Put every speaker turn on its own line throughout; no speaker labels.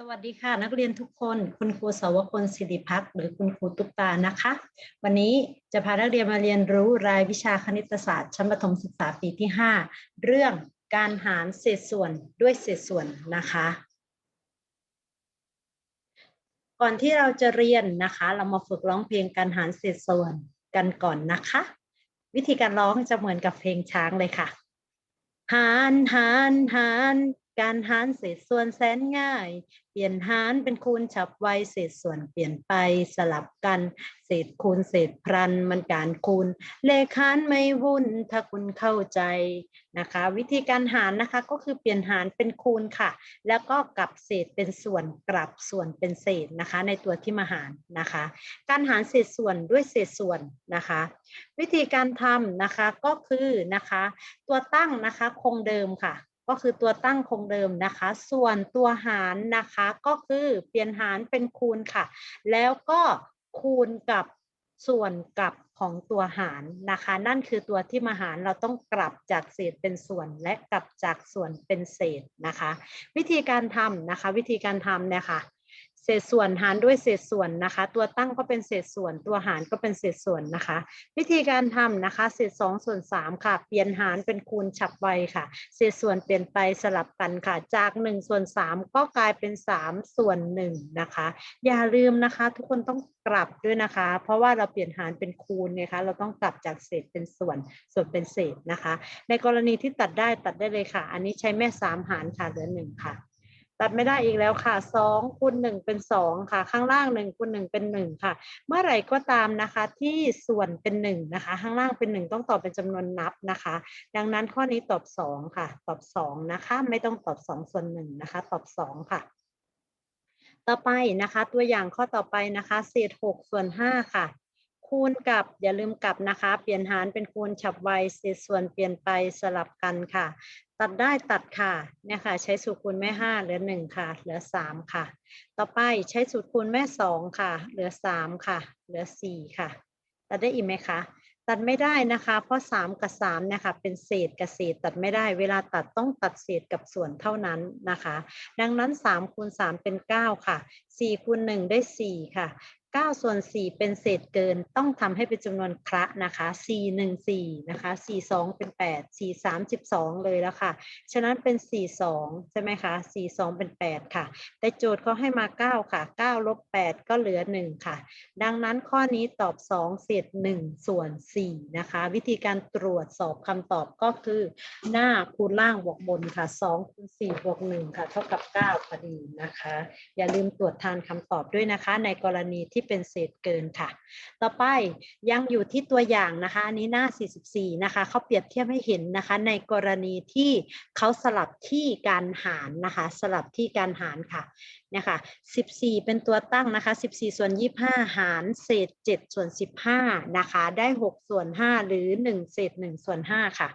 สวัสดีค่ะ นักเรียนทุกคน คุณครูสาวพลสิริพักหรือคุณครูตุ๊กตานะคะ วันนี้จะพานักเรียนมาเรียนรู้รายวิชาคณิตศาสตร์ ชั้นประถมศึกษาปีที่ 5 เรื่องการหารเศษส่วนด้วยเศษส่วนนะคะ ก่อนที่เราจะเรียนนะคะ เรามาฝึกร้องเพลงการหารเศษส่วนกันก่อนนะคะ วิธีการร้องจะเหมือนกับเพลงช้างเลยค่ะหารหารหาร การหารเศษส่วนแสนง่าย เปลี่ยนหารเป็นคูณฉับไวเศษส่วนเปลี่ยนไปสลับกัน เศษคูณเศษพรันมันการคูณ เลขหารไม่วุ่นถ้าคุณเข้าใจนะคะ วิธีการหารนะคะก็คือเปลี่ยนหารเป็นคูณค่ะ แล้วก็กลับเศษเป็นส่วนกลับส่วนเป็นเศษนะคะ ในตัวที่มาหารนะคะ การหารเศษส่วนด้วยเศษส่วนนะคะ วิธีการทำนะคะก็คือนะคะ ตัวตั้งนะคะคงเดิมค่ะ ก็คือตัวตั้งคงเดิมนะคะ ส่วนตัวหารนะคะก็คือเปลี่ยนหารเป็นคูณค่ะ แล้วก็คูณกับส่วนกลับของตัวหารนะคะ นั่นคือตัวที่มาหารเราต้องกลับจากเศษเป็นส่วนและกลับจากส่วนเป็นเศษนะคะ วิธีการทำนะคะ วิธีการทำเนี่ยค่ะ เศษส่วนหารด้วยเศษส่วนนะคะ ตัวตั้งก็เป็นเศษส่วน ตัวหารก็เป็นเศษส่วนนะคะ วิธีการทำนะคะ เศษ2ส่วน3ค่ะ เปลี่ยนหารเป็นคูณฉับไวค่ะ เศษส่วนเปลี่ยนไปสลับกันค่ะ จาก1ส่วน3ก็กลายเป็น3ส่วน1นะคะ อย่าลืมนะคะ ทุกคนต้องกลับด้วยนะคะ เพราะว่าเราเปลี่ยนหารเป็นคูณนี่ยคะ เราต้องกลับจากเศษเป็นส่วน ส่วนเป็นเศษนะคะ ในกรณีที่ตัดได้ตัดได้เลยค่ะ อันนี้ใช้แม่3หารค่ะเหลือ1ค่ะ ตัดไม่ได้อีกแล้วค่ะสองคูณหนึ่งเป็นสองค่ะ ข้างล่างหนึ่งคูณหนึ่งเป็นหนึ่งค่ะ เมื่อไหร่ก็ตามนะคะที่ส่วนเป็นหนึ่งนะคะ ข้างล่างเป็นหนึ่งต้องตอบเป็นจำนวนนับนะคะ ดังนั้นข้อนี้ตอบสองค่ะ ตอบสองนะคะ ไม่ต้องตอบสองส่วนหนึ่งนะคะ ตอบสองค่ะ ต่อไปนะคะ ตัวอย่างข้อต่อไปนะคะเศษหกส่วนห้าค่ะ คูณกับอย่าลืมกลับนะคะ เปลี่ยนหารเป็นคูณฉับไวเศษส่วนเปลี่ยนไปสลับกันค่ะ ตัดได้ตัดค่ะเนี่ยค่ะ ใช้สูตรคูณแม่ห้าเหลือหนึ่งค่ะ เหลือสามค่ะ ต่อไปใช้สูตรคูณแม่สองค่ะ เหลือสามค่ะ เหลือสี่ค่ะ ตัดได้อีกไหมคะตัดไม่ได้นะคะ เพราะ 3 กับ3เนี่ยค่ะเป็นเศษกับเศษตัดไม่ได้ เวลาตัดต้องตัดเศษกับส่วนเท่านั้นนะคะ ดังนั้น3คูณ3เป็น 9 ค่ะ4คูณ1ได้ 4 ค่ะ 9 ส่วน 4 เป็นเศษเกินต้องทำให้เป็นจำนวนคระนะคะ4 1 4นะคะ4 2เป็น8 4 3 12 เลยแล้วค่ะ ฉะนั้นเป็น 4 2 ใช่ไหมคะ4 2เป็น 8 ค่ะ แต่โจทย์เขาให้มา 9 ค่ะ 9 ลบ 8 ก็เหลือ 1 ค่ะ ดังนั้นข้อนี้ตอบ 2 เศษ 1 ส่วน 4 นะคะ วิธีการตรวจสอบคำตอบก็คือ หน้าคูณล่างบวกบนค่ะ 2 คูณ 4 บวก 1 ค่ะ เท่ากับ 9 พอดีนะคะ อย่าลืมตรวจทานคำตอบด้วยนะคะ ในกรณีที่เป็นเศษเกินค่ะ ต่อไปยังอยู่ที่ตัวอย่างนะคะ อันนี้หน้า 44 นะคะเขาเปรียบเทียบให้เห็นนะคะ ในกรณีที่เขาสลับที่การหารนะคะ สลับที่การหารค่ะเนี่ยค่ะ 14 เป็นตัวตั้งนะคะ 14 ส่วน 25 หารเศษ 7 ส่วน 15 นะคะ ได้ 6 ส่วน 5 หรือ 1 เศษ 1 ส่วน 5 ค่ะ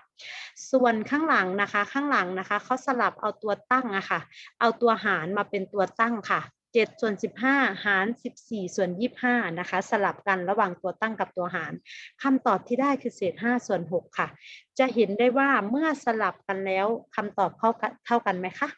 ส่วนข้างหลังนะคะ ข้างหลังนะคะ เขาสลับเอาตัวตั้งอะค่ะ เอาตัวหารมาเป็นตัวตั้งค่ะ 7ส่วน15 หาร 14 ส่วน 25 นะคะ สลับกันระหว่างตัวตั้งกับตัวหารคำตอบที่ได้คือเศษ 5 ส่วน 6 ค่ะ จะเห็นได้ว่าเมื่อสลับกันแล้วคำตอบเท่ากันเท่ากันไหมคะ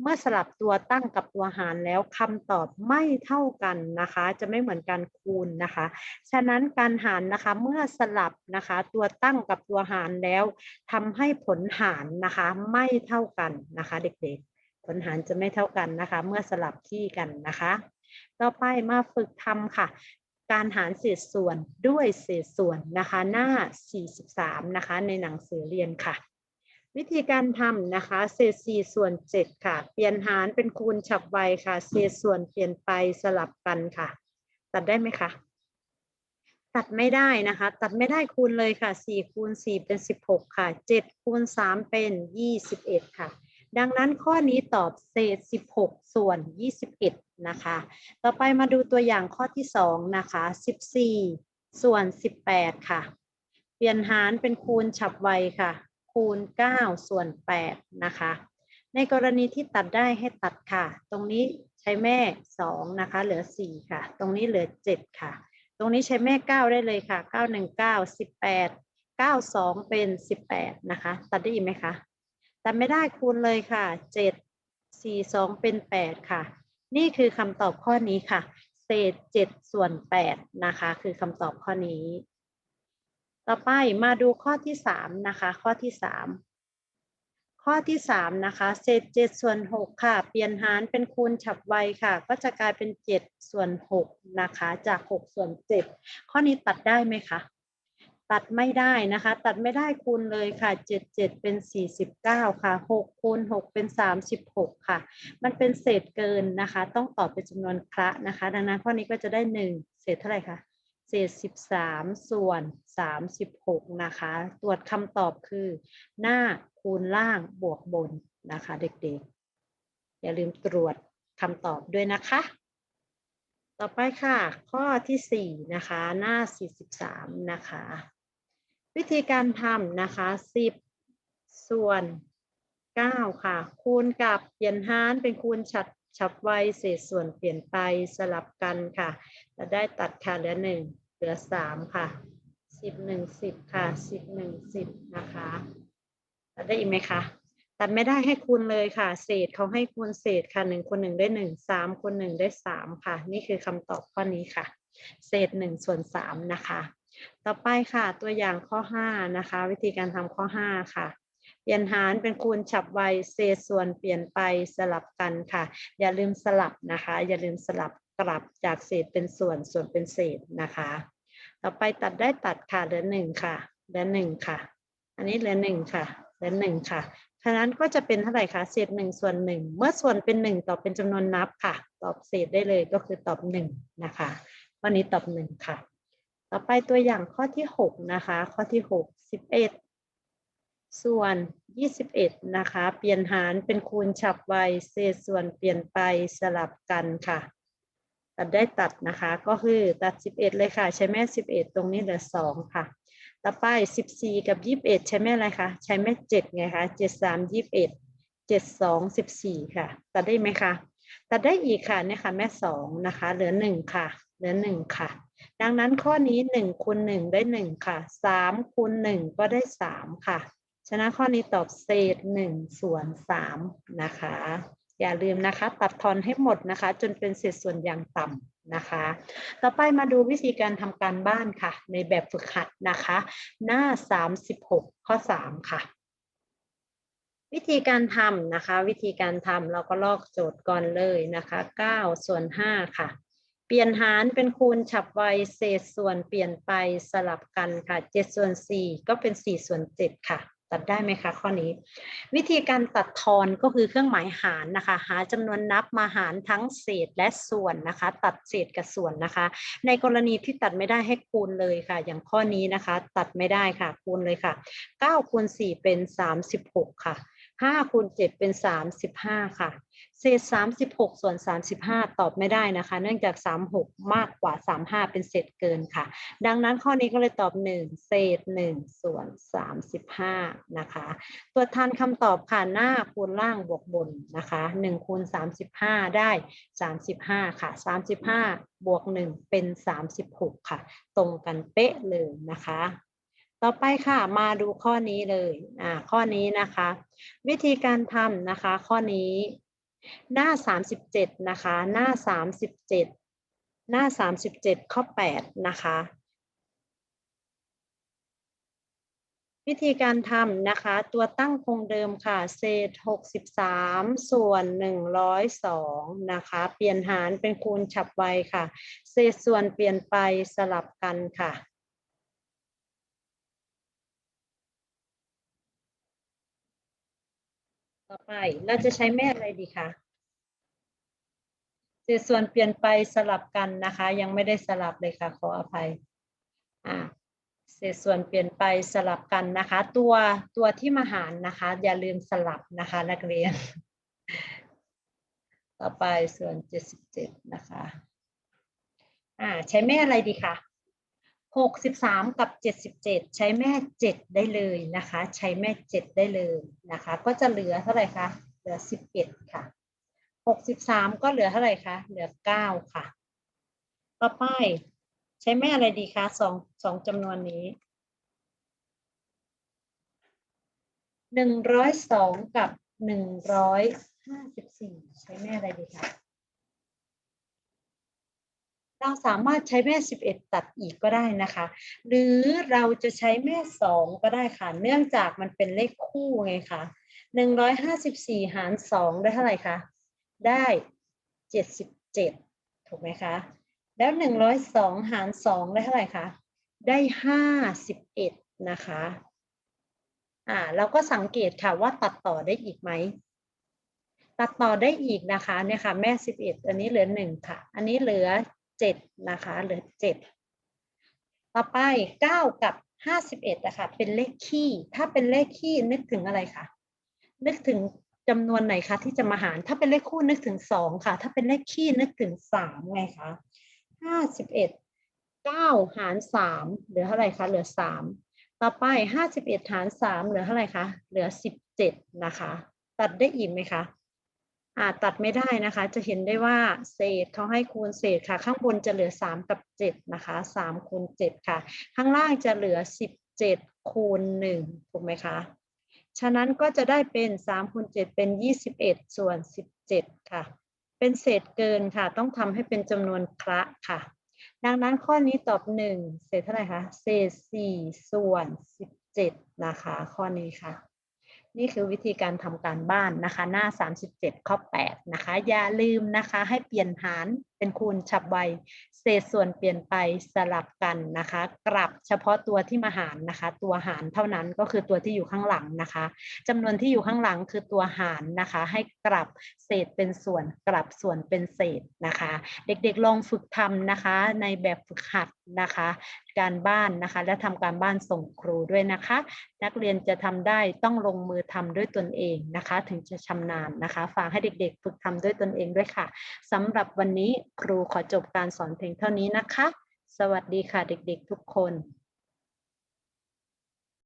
เมื่อสลับตัวตั้งกับตัวหารแล้วคำตอบไม่เท่ากันนะคะ จะไม่เหมือนการคูณนะคะ ฉะนั้นการหารนะคะเมื่อสลับนะคะตัวตั้งกับตัวหารแล้วทำให้ผลหารนะคะไม่เท่ากันนะคะ เด็กๆ ลหารจะไม่เท่ากันนะคะ เมื่อสลับที่กันนะคะ ต่อไปมาฝึกทำค่ะ การหารเศษส่วนด้วยเศษส่วนนะคะ หน้า 43 นะคะ ในหนังสือเรียนค่ะ วิธีการทำนะคะ เศษ4ส่วน 7 ค่ะ เปลี่ยนหารเป็นคูณฉับไวค่ะ เศษส่วนเปลี่ยนไปสลับกันค่ะ ตัดได้ไหมคะตัดไม่ได้นะคะ ตัดไม่ได้คูณเลยค่ะ4คูณ4เป็น 16 ค่ะ7คูณ3เป็น 21 ค่ะ ดังนั้นข้อนี้ตอบเศษ 16 ส่วน 21 นะคะ ต่อไปมาดูตัวอย่างข้อที่ 2 นะคะ 14 ส่วน 18 ค่ะ เปลี่ยนหารเป็นคูณฉับไวค่ะ คูณ 9 ส่วน 8 นะคะ ในกรณีที่ตัดได้ให้ตัดค่ะ ตรงนี้ใช้แม่ 2 นะคะ เหลือ 4 ค่ะ ตรงนี้เหลือ 7 ค่ะ ตรงนี้ใช้แม่ 9 ได้เลยค่ะ 9 1 9 18 9 2 เป็น 18 นะคะ ตัดได้อีกไหมคะ ตัดไม่ได้คูณเลยค่ะ7 4 2เป็น8ค่ะ นี่คือคำตอบข้อนี้ค่ะ เศษเจ็ดส่วนแปดนะคะ คือคำตอบข้อนี้ ต่อไปมาดูข้อที่สามนะคะ ข้อที่สามข้อที่สามนะคะ เศษเจ็ดส่วนหกค่ะ เปลี่ยนหารเป็นคูณฉับไวค่ะ ก็จะกลายเป็นเจ็ดส่วนหกนะคะ จากหกส่วนเจ็ดข้อนี้ตัดได้ไหมคะ ตัดไม่ได้นะคะ ตัดไม่ได้คูณเลยค่ะเจ็ดเจ็ดเป็นสี่สิบเก้าค่ะหกคูณหกเป็นสามสิบหกค่ะ มันเป็นเศษเกินนะคะ ต้องตอบเป็นจำนวนคระนะคะ ดังนั้นข้อนี้ก็จะได้หนึ่งเศษเท่าไหร่คะ เศษสิบสามส่วนสามสิบหกนะคะ ตรวจคำตอบคือ หน้าคูณล่างบวกบนนะคะ เด็กๆ อย่าลืมตรวจคำตอบด้วยนะคะ ต่อไปค่ะ ข้อที่สี่นะคะ หน้าสี่สิบสามนะคะ วิธีการทำนะคะสิบส่วนเก้าค่ะ คูณกับเปลี่ยนหารเป็นคูณฉับฉับไวเศษส่วนเปลี่ยนไปสลับกันค่ะจะได้ตัดค่ะเหลือหนึ่งเหลือสามค่ะสิบหนึ่งสิบค่ะสิบหนึ่งสิบนะคะตัดได้อีกไหมคะตัดไม่ได้ให้คูณเลยค่ะ เศษเขาให้คูณเศษค่ะหนึ่งคูณหนึ่งได้หนึ่งสามคูณหนึ่งได้สามค่ะ นี่คือคำตอบข้อนี้ค่ะ เศษหนึ่งส่วนสามนะคะ ต่อไปค่ะตัวอย่างข้อห้านะคะ วิธีการทำข้อห้าค่ะ เปลี่ยนหารเป็นคูณฉับไวเศษส่วนเปลี่ยนไปสลับกันค่ะ อย่าลืมสลับนะคะ อย่าลืมสลับกลับจากเศษเป็นส่วนส่วนเป็นเศษนะคะ ต่อไปตัดได้ตัดค่ะเหลือหนึ่งค่ะเหลือหนึ่งค่ะ อันนี้เหลือหนึ่งค่ะเหลือหนึ่งค่ะฉะนั้นก็จะเป็นเท่าไหร่คะเศษหนึ่งส่วนหนึ่งเมื่อส่วนเป็นหนึ่งตอบเป็นจำนวนนับค่ะ ตอบเศษได้เลยก็คือตอบหนึ่งนะคะ วันนี้ตอบหนึ่งค่ะ ต่อไปตัวอย่างข้อที่หกนะคะ ข้อที่หกสิบเอ็ดส่วนยี่สิบเอ็ดนะคะ เปลี่ยนหารเป็นคูณฉับไวเศษส่วนเปลี่ยนไปสลับกันค่ะ ตัดได้ตัดนะคะ ก็คือตัดสิบเอ็ดเลยค่ะ ใช้แม่สิบเอ็ดตรงนี้เหลือสองค่ะ ต่อไปสิบสี่กับยี่สิบเอ็ดใช้แม่อะไรคะ ใช้แม่เจ็ดไงคะเจ็ดสามยี่สิบเอ็ดเจ็ดสองสิบสี่ค่ะ ตัดได้ไหมคะ ตัดได้อีกค่ะเนี่ยค่ะ แม่สองนะคะ เหลือหนึ่งค่ะ เหลือหนึ่งค่ะ ดังนั้นข้อนี้หนึ่งคูณหนึ่งได้หนึ่งค่ะสามคูณหนึ่งก็ได้สามค่ะ ฉะนั้นข้อนี้ตอบเศษหนึ่งส่วนสามนะคะ อย่าลืมนะคะ ตัดทอนให้หมดนะคะ จนเป็นเศษส่วนอย่างต่ำนะคะ ต่อไปมาดูวิธีการทำการบ้านค่ะ ในแบบฝึกหัดนะคะ หน้าสามสิบหกข้อสามค่ะวิธีการทำนะคะ วิธีการทำเราก็ลอกโจทย์ก่อนเลยนะคะเก้าส่วนห้าค่ะ เปลี่ยนหารเป็นคูณฉับไวเศษส่วนเปลี่ยนไปสลับกันค่ะเจ็ดส่วนสี่ก็เป็นสี่ส่วนเจ็ดค่ะ ตัดได้ไหมคะข้อนี้ วิธีการตัดทอนก็คือเครื่องหมายหารนะคะ หาจำนวนนับมาหารทั้งเศษและส่วนนะคะ ตัดเศษกับส่วนนะคะ ในกรณีที่ตัดไม่ได้ให้คูณเลยค่ะ อย่างข้อนี้นะคะ ตัดไม่ได้ค่ะคูณเลยค่ะ9คูณ4เป็น36 ค่ะ 5คูณ7เป็น35ค่ะ เศษ36ส่วน35ตอบไม่ได้นะคะ เนื่องจาก36มากกว่า35เป็นเศษเกินค่ะ ดังนั้นข้อนี้ก็เลยตอบ1เศษ1ส่วน35นะคะ ตัวทานคำตอบค่ะหน้าคูณล่างบวกบนนะคะ1คูณ35ได้35ค่ะ35บวก1เป็น36ค่ะ ตรงกันเป๊ะเลยนะคะ ต่อไปค่ะมาดูข้อนี้เลยอ่าข้อนี้นะคะ วิธีการทำนะคะ ข้อนี้ หน้า 37 นะคะ หน้า 37 หน้า 37 ข้อ 8 นะคะ วิธีการทำนะคะ ตัวตั้งคงเดิมค่ะ เศษ 63 ส่วน 102 นะคะ เปลี่ยนหารเป็นคูณฉับไวค่ะ เศษส่วนเปลี่ยนไปสลับกันค่ะ ต่อไปเราจะใช้แม่อะไรดีคะเศษส่วนเปลี่ยนไปสลับกันนะคะ ยังไม่ได้สลับเลยค่ะ ขออภัยอ่าเศษส่วนเปลี่ยนไปสลับกันนะคะ ตัวตัวที่มาหารนะคะ อย่าลืมสลับนะคะ นักเรียน ต่อไปส่วนเจ็ดสิบเจ็ดนะคะอ่าใช้แม่อะไรดีคะ หกสิบสามกับเจ็ดสิบเจ็ดใช้แม่เจ็ดได้เลยนะคะ ใช้แม่เจ็ดได้เลยนะคะ ก็จะเหลือเท่าไหร่คะ เหลือสิบเอ็ดค่ะหกสิบสามก็เหลือเท่าไหร่คะ เหลือเก้าค่ะ ต่อไปใช้แม่อะไรดีคะสองสองจำนวนนี้หนึ่งร้อยสองกับหนึ่งร้อยห้าสิบสี่ใช้แม่อะไรดีคะ เราสามารถใช้แม่ 11 ตัดอีกก็ได้นะคะ หรือเราจะใช้แม่ 2 ก็ได้ค่ะ เนื่องจากมันเป็นเลขคู่ไงคะ154 หาร 2 ได้เท่าไหร่คะ ได้ 77 ถูกไหมคะ แล้ว 102 หาร 2 ได้เท่าไหร่คะ ได้ 51 นะคะ อ่า เราก็สังเกตค่ะว่าตัดต่อได้อีกไหม ตัดต่อได้อีกนะคะ เนี่ยค่ะ แม่ 11 อันนี้เหลือ 1 ค่ะ อันนี้เหลือ 7 นะคะ เหลือ 7 ต่อไป 9 กับ 51นะคะเป็นเลขคี่ ถ้าเป็นเลขคี่นึกถึงอะไรคะนึกถึงจำนวนไหนคะที่จะมาหาร ถ้าเป็นเลขคู่นึกถึง 2 ค่ะ ถ้าเป็นเลขคี่นึกถึง 3 ไงคะ 51 9 หาร 3 เหลือเท่าไหร่คะ เหลือ 3 ต่อไป 51 หาร 3 เหลือเท่าไหร่คะ เหลือ 17 นะคะ ตัดได้อีกไหมคะ อ่าตัดไม่ได้นะคะ จะเห็นได้ว่าเศษเขาให้คูณเศษค่ะ ข้างบนจะเหลือ 3 กับ 7 นะคะ 3 คูณ 7 ค่ะ ข้างล่างจะเหลือ 17 คูณ 1 ถูกไหมคะ ฉะนั้นก็จะได้เป็น3คูณ7เป็น 21 ส่วน 17 ค่ะ เป็นเศษเกินค่ะ ต้องทำให้เป็นจำนวนคละค่ะ ดังนั้นข้อนี้ตอบ 1 เศษเท่าไหร่คะ เศษ 4 ส่วน 17 นะคะ ข้อนี้ค่ะ นี่คือวิธีการทำการบ้านนะคะ หน้า 37 ข้อ 8 นะคะ อย่าลืมนะคะ ให้เปลี่ยนหาร เป็นคูณฉับไว เศษส่วนเปลี่ยนไปสลับกันนะคะ กลับเฉพาะตัวที่มาหารนะคะ ตัวหารเท่านั้นก็คือตัวที่อยู่ข้างหลังนะคะจำนวนที่อยู่ข้างหลังคือตัวหารนะคะ ให้กลับเศษเป็นส่วนกลับส่วนเป็นเศษนะคะ เด็กๆลองฝึกทำนะคะ ในแบบฝึกหัดนะคะ การบ้านนะคะ และทำการบ้านส่งครูด้วยนะคะ นักเรียนจะทำได้ต้องลงมือทำด้วยตนเองนะคะ ถึงจะชำนาญนะคะ ฝากให้เด็กๆ ฝึกทำด้วยตนเองด้วยค่ะสำหรับวันนี้ ครูขอจบการสอนเพียงเท่านี้นะคะ สวัสดีค่ะเด็กๆทุกคน